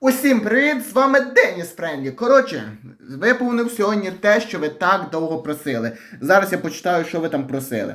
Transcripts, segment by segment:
Усім привіт! З вами Деніс Френдлі. Коротше, виповнив сьогодні те, що ви так довго просили. Зараз я почитаю, що ви там просили.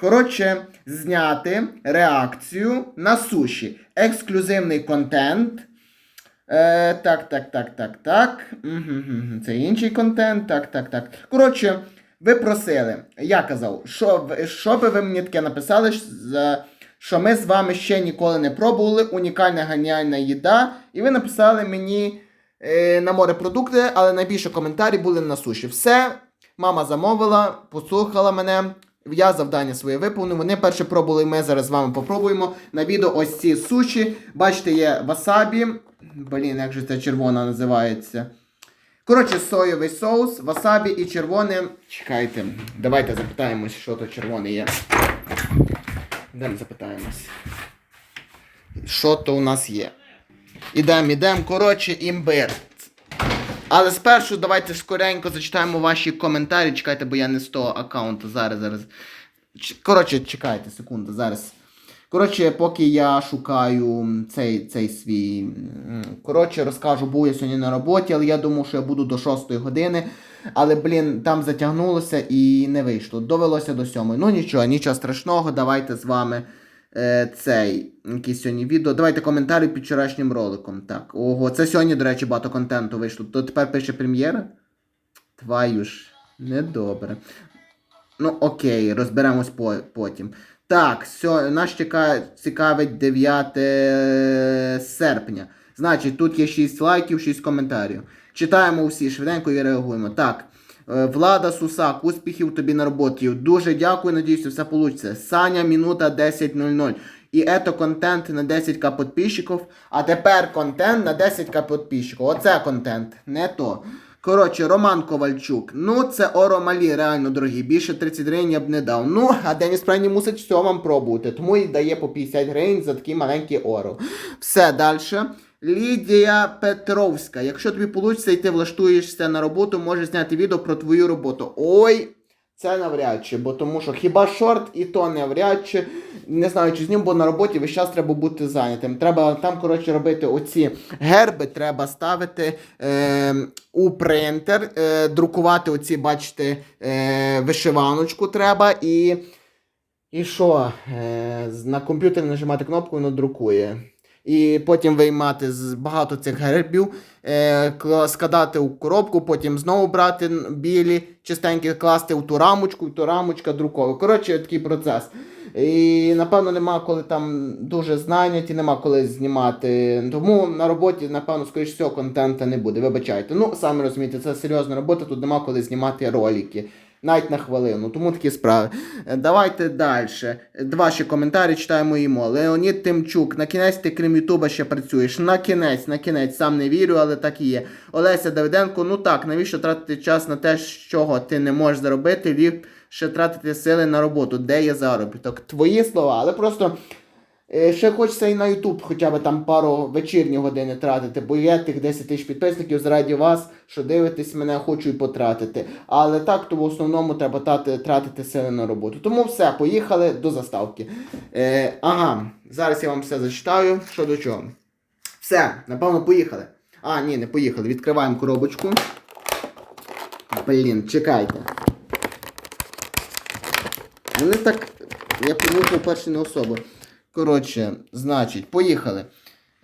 Коротше, зняти реакцію на суші. Ексклюзивний контент. Е, так, так, так, так, так. Мгм, Це інший контент. Так, так, так. Коротше, ви просили. Я казав, що, що би ви мені таке написали, за- що ми з вами ще ніколи не пробували. Унікальна геніальна їда. І ви написали мені е, на морепродукти, але найбільше коментарі були на суші. Все, мама замовила, послухала мене. Я завдання своє виповнив. Вони перше пробували, ми зараз з вами попробуємо. На відео ось ці суші. Бачите, є васабі. Блін, як же це червона називається? Коротше, соєвий соус, васабі і червоне. Чекайте, давайте запитаємось, що то червоне є. Йдемо запитаємось. Що то у нас є? Ідемо, ідемо, коротше, імбир. Але спершу давайте скоренько зачитаємо ваші коментарі. Чекайте, бо я не з того аккаунту. Зараз, зараз. Коротше, чекайте, секунду, зараз. Коротше, поки я шукаю цей, цей свій. Коротше, розкажу, був я сьогодні на роботі, але я думав, що я буду до 6 години. Але, блін, там затягнулося і не вийшло. Довелося до 7. Ну нічого, нічого страшного, давайте з вами е, цей якийсь сьогодні відео. Давайте коментарі під вчорашнім роликом. Так, ого, це сьогодні, до речі, багато контенту вийшло. То тепер пише прем'єра? Твою ж, недобре. Ну, окей, розберемось по- потім. Так, сьо, нас чекає, цікавить 9 серпня. Значить, тут є 6 лайків, 6 коментарів. Читаємо всі швиденько і реагуємо. Так. е, Влада Сусак, успіхів тобі на роботі. Дуже дякую, надіюся, все вийде. Саня, минута 10.00. І ето контент на 10к підписчиків. А тепер контент на 10к підписчиків. Оце контент, не то. Коротше, Роман Ковальчук. Ну, це оро малі, реально дорогі. Більше 30 гривень я б не дав. Ну, а Деніс Прайні мусить все вам пробувати. Тому і дає по 50 гривень за такий маленький оро. Все далі. Лідія Петровська. Якщо тобі вийде і ти влаштуєшся на роботу, можеш зняти відео про твою роботу. Ой, це навряд чи, бо тому що хіба шорт і то навряд чи. Не знаю, чи з ним, бо на роботі весь час треба бути зайнятим. Треба там, коротше, робити оці герби, треба ставити е, у принтер, е, друкувати оці, бачите, е, вишиваночку треба і. І що? Е, на комп'ютері нажимати кнопку, воно друкує. І потім виймати з багато цих гербів, е, кла- складати у коробку, потім знову брати білі, чистенькі, класти в ту рамочку, і ту рамочка друковує. Коротше, такий процес. І напевно нема коли там дуже зайняті, нема коли знімати. Тому на роботі, напевно, скоріш всього, контенту не буде. Вибачайте. Ну, самі розумієте, це серйозна робота, тут нема коли знімати ролики. Навіть на хвилину, тому такі справи. Давайте далі. Два ще коментарі читаємо йому. Леонід Тимчук, на кінець ти крім Ютуба ще працюєш. На кінець, на кінець, сам не вірю, але так і є. Олеся Давиденко, ну так, навіщо тратити час на те, чого ти не можеш заробити, ліпше тратити сили на роботу, де є заробіток. Твої слова, але просто. Е, Ще хочеться і на YouTube хоча б там пару вечірні години тратити, бо є тих 10 тисяч підписників заради вас, що дивитесь мене, хочу і потратити. Але так, то в основному треба тратити сили на роботу. Тому все, поїхали до заставки. Е, ага, зараз я вам все зачитаю, що до чого. Все, напевно, поїхали. А, ні, не поїхали. Відкриваємо коробочку. Блін, чекайте. Вони так. Я помітив перші не особи. Коротше, значить, поїхали.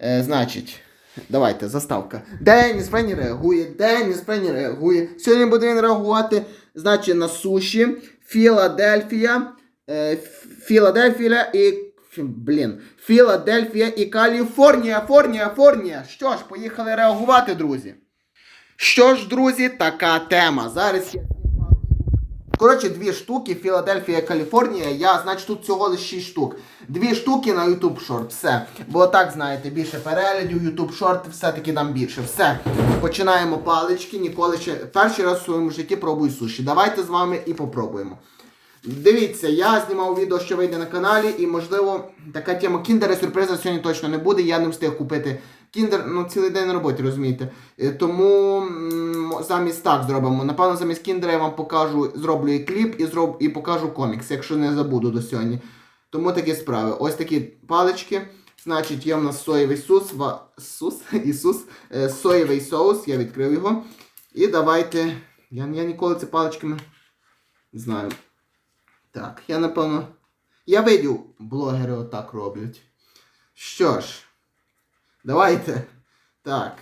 Е, значить, давайте, заставка. Деніс Френі реагує, Деніс Френі реагує. Сьогодні буде він реагувати, значить, на суші. Філадельфія. Е, Філадельфія і. Блін. Філадельфія і Каліфорнія. Форнія, Форнія. Що ж, поїхали реагувати, друзі. Що ж, друзі, така тема. Зараз я. Коротше, дві штуки, Філадельфія, Каліфорнія. Я, значить, тут всього лише 6 штук. Дві штуки на YouTube Short, все. Бо так, знаєте, більше переглядів, YouTube Short, все-таки нам більше. Все. Починаємо палички, ніколи ще. Перший раз в своєму житті пробую суші. Давайте з вами і попробуємо. Дивіться, я знімав відео, що вийде на каналі, і можливо така тема кіндера сюрприза сьогодні точно не буде. Я не встиг купити кіндер, ну цілий день на роботі, розумієте. Е, Тому замість так зробимо. Напевно, замість кіндера я вам покажу, зроблю і кліп, і зроб, і покажу комікс, якщо не забуду до сьогодні. Тому такі справи. Ось такі палички. Значить, є в нас соєвий сус, ва... сус? Ісус, е, соєвий соус, я відкрив його. І давайте. Я, я ніколи це паличками не знаю. Так, я напевно. Я видів, блогери отак роблять. Що ж, давайте. Так.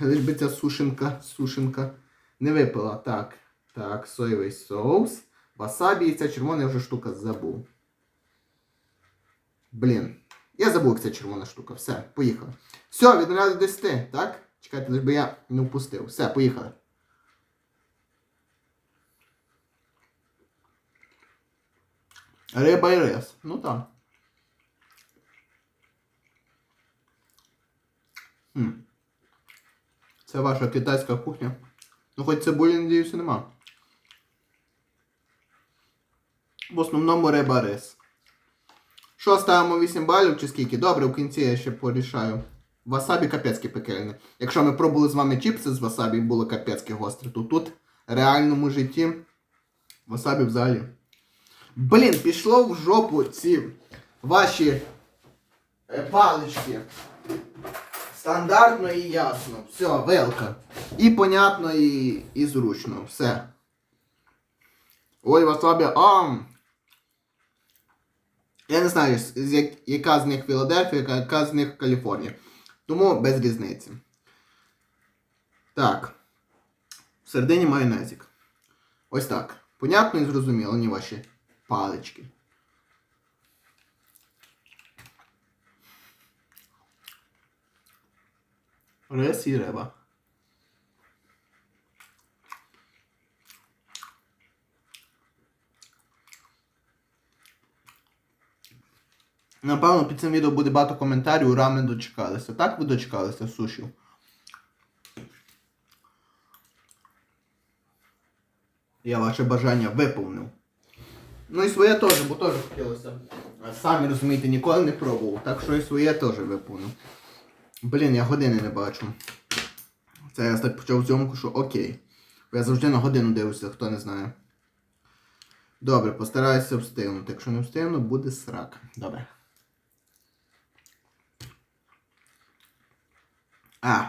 Лиш би ця сушенка, сушенка не випила. Так. Так, соєвий соус. Васабі і ця червона вже штука забув. Блін. Я забув, як ця червона штука. Все, поїхали. Все, від 0 до 10, так? Чекайте, лиш би я не впустив. Все, поїхали. Риба і рис. Ну так. Це ваша китайська кухня. Ну хоч цибулі, надіюся, нема. В основному риба рис. Що ставимо 8 балів чи скільки? Добре, в кінці я ще порішаю. Васабі капецьке пекельне. Якщо ми пробували з вами чіпси з васабі і було капецьке гостре, то тут в реальному житті васабі взагалі. Блін, пішло в жопу ці ваші е, палички. Стандартно і ясно. Все, вилка. І понятно, і, і зручно. Все. Ой, васабі. А! Я не знаю, яка з них Філадельфія, яка, яка з них Каліфорнія. Тому без різниці. Так. Всередині майонезик. Ось так. Понятно і зрозуміло, ні ваші палички. Рис і риба. Напевно, під цим відео буде багато коментарів, ми дочекалися. Так ви дочекалися сушів? Я ваше бажання виповнив. Ну і своє теж, бо теж хотілося. Самі розумієте, ніколи не пробував, так що і своє теж виповнив. Блін, я години не бачу. Це я так почав зйомку, що окей. Я завжди на годину дивлюся, хто не знає. Добре, постараюся встигнути. Якщо не встигну, буде срак. Добре. А.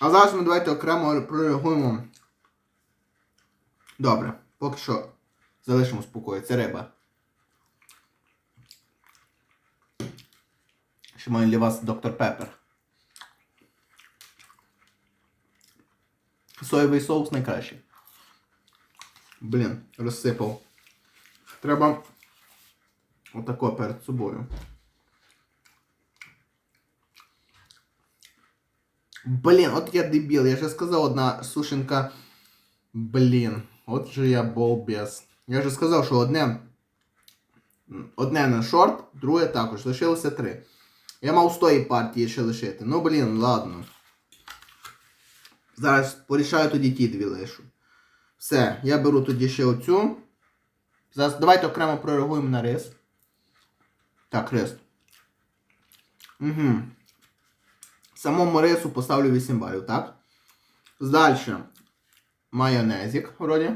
А зараз ми давайте окремо прореагуємо. Добре, поки що залишимо спокою. Це риба. Ще маю для вас доктор Пеппер. Соєвий соус найкращий. Блін, розсипав. Треба отако перед собою. Блін, от я дебіл, я же сказав одна сушенка. Блін, от же я болбес. Я же сказав, що одне. Одне на шорт, друге також. Лишилося три. Я мав з тої партії ще лишити. Ну блін, ладно. Зараз порішаю тоді ті дві лишу. Все, я беру тоді ще оцю. Зараз давайте окремо прореагуємо на рис. Так, рис. Угу. Самому рису поставлю 8 балів, так? Далі. Майонезик, вроді.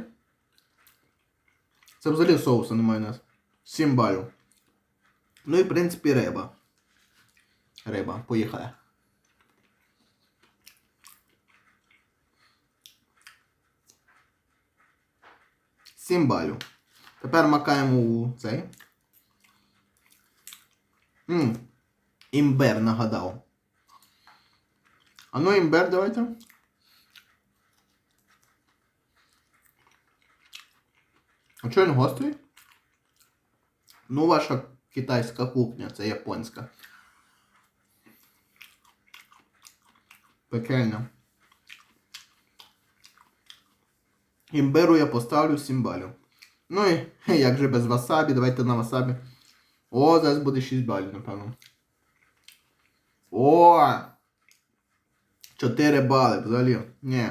Це взагалі соус, а не майонез. 7 балів. Ну і в принципі риба. Риба, поїхали. Сім балів. Тепер макаємо у цей. Ммм. Імбер нагадав. А ну імбер давайте. А чого він гострий? Ну, ваша китайська кухня, це японська. Пекельна. Імбиру я поставлю 7 балів. Ну і як же без васабі, давайте на васабі. О, зараз буде 6 балів, напевно. О! 4 бали взагалі. Ні.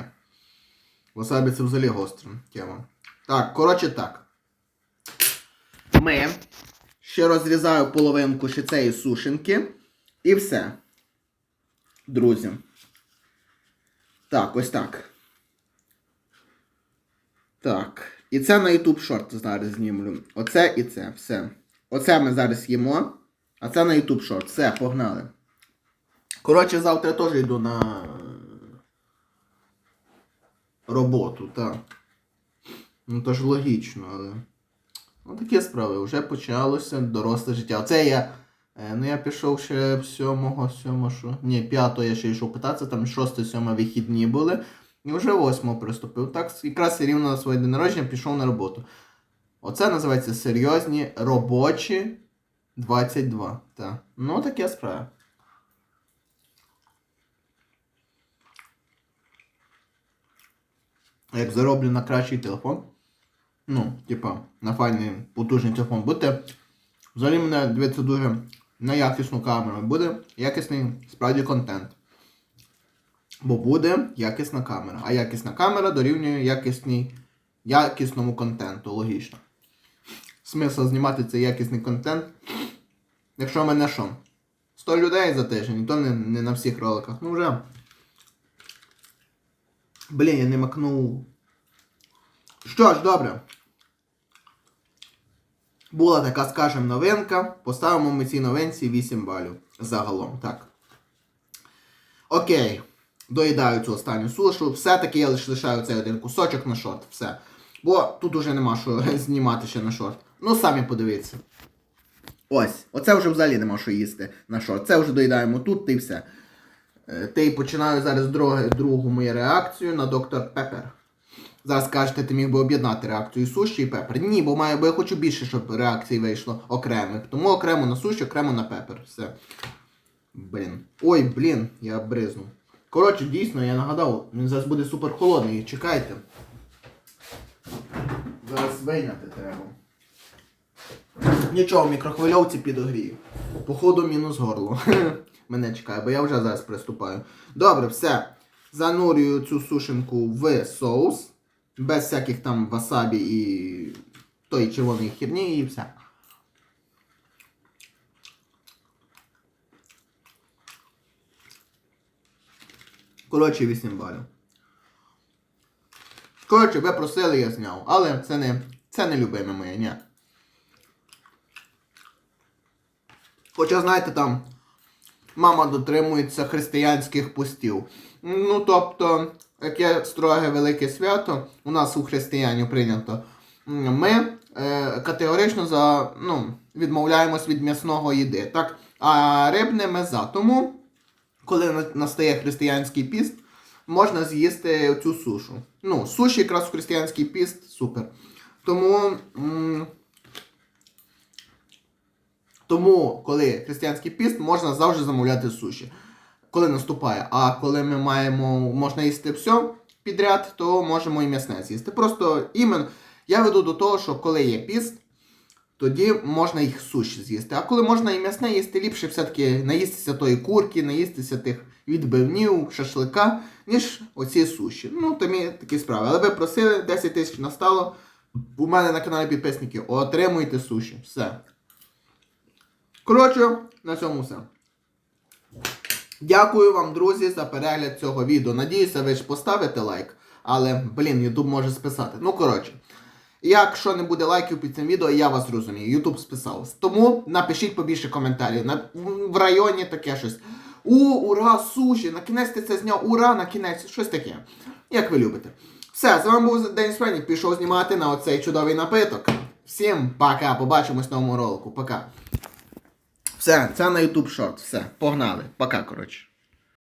Васабі це взагалі гостра тема. Так, коротше так. Ми ще розрізаю половинку ще цієї сушенки. І все. Друзі. Так, ось так. Так. І це на YouTube Short зараз знімлю. Оце і це. Все. Оце ми зараз їмо. А це на YouTube Short. Все, погнали. Коротше, завтра теж йду на роботу, так. Ну то ж логічно, але. Ну такі справи, вже почалося доросле життя. Оце я. Е, Ну я пішов ще 7, 7, що? Ні, 5 я ще йшов питатися, там 6, 7 вихідні були. І вже 8 приступив. Так, якраз рівно на своє день народження пішов на роботу. Оце називається серйозні робочі 22. Так. Ну таке справа. Як зароблю на кращий телефон. Ну, типа, на файний потужний телефон буде. Взагалі мене дивиться дуже на якісну камеру. Буде якісний справді контент. Бо буде якісна камера. А якісна камера дорівнює якісній, якісному контенту, логічно. Смисл знімати цей якісний контент. Якщо в мене що? 100 людей за тиждень, то не, не на всіх роликах. Ну вже. Блін, я не макнув. Що ж, добре. Була така, скажем, новинка. Поставимо ми цій новинці 8 балів. Загалом, так. Окей. Доїдаю цю останню сушу. Все-таки я лише лишаю цей один кусочок на шорт. Все. Бо тут уже нема що знімати ще на шорт. Ну, самі подивіться. Ось. Оце вже взагалі нема що їсти на шорт. Це вже доїдаємо тут все. Е, Та й починаю зараз другу мою реакцію на доктор Пепер. Зараз кажете, ти міг би об'єднати реакцію суші і пепер. Ні, бо маю, бо я хочу більше, щоб реакцій вийшло окремих. Тому окремо на суші, окремо на пепер. Все. Блін. Ой, блін, я бризнув. Коротше, дійсно, я нагадав, він зараз буде супер холодний. Чекайте. Зараз вийняти треба. Нічого, мікрохвильовці підогрію. Походу мінус горло. Мене чекає, бо я вже зараз приступаю. Добре, все. Занурюю цю сушинку в соус. Без всяких там васабі і тої червоної херні і все. Коротше, 8 балів. Коротше, ви просили, я зняв. Але це не, це не любиме моє, ні. Хоча, знаєте, там мама дотримується християнських постів. Ну, тобто, яке строге велике свято, у нас у християнів прийнято. Ми е, категорично за, ну, відмовляємось від м'ясного їди. Так? А рибне ми за. Тому, коли настає християнський піст, можна з'їсти цю сушу. Ну, суші якраз в християнський піст супер. Тому. тому, коли християнський піст, можна завжди замовляти суші. Коли наступає. А коли ми маємо, можна їсти все підряд, то можемо і м'ясне з'їсти. Просто імен, я веду до того, що коли є піст, тоді можна їх суші з'їсти. А коли можна і м'ясне їсти, ліпше все-таки наїстися тої курки, наїстися тих відбивнів, шашлика, ніж оці суші. Ну, тому такі справи. Але ви просили, 10 тисяч настало. У мене на каналі підписники. Отримуйте суші. Все. Коротше, на цьому все. Дякую вам, друзі, за перегляд цього відео. Надіюся, ви ж поставите лайк. Але, блін, Ютуб може списати. Ну, коротше. Якщо не буде лайків під цим відео, я вас розумію. Ютуб списав. Тому напишіть побільше коментарів. На, в районі таке щось. У, ура, суші! На кінець ти це зняв, ура, на кінець, щось таке. Як ви любите. Все, з вами був День Свені, пішов знімати на оцей чудовий напиток. Всім пока, побачимось в новому ролику. Пока. Все, це на YouTube Short. Все, погнали. Пока, коротше.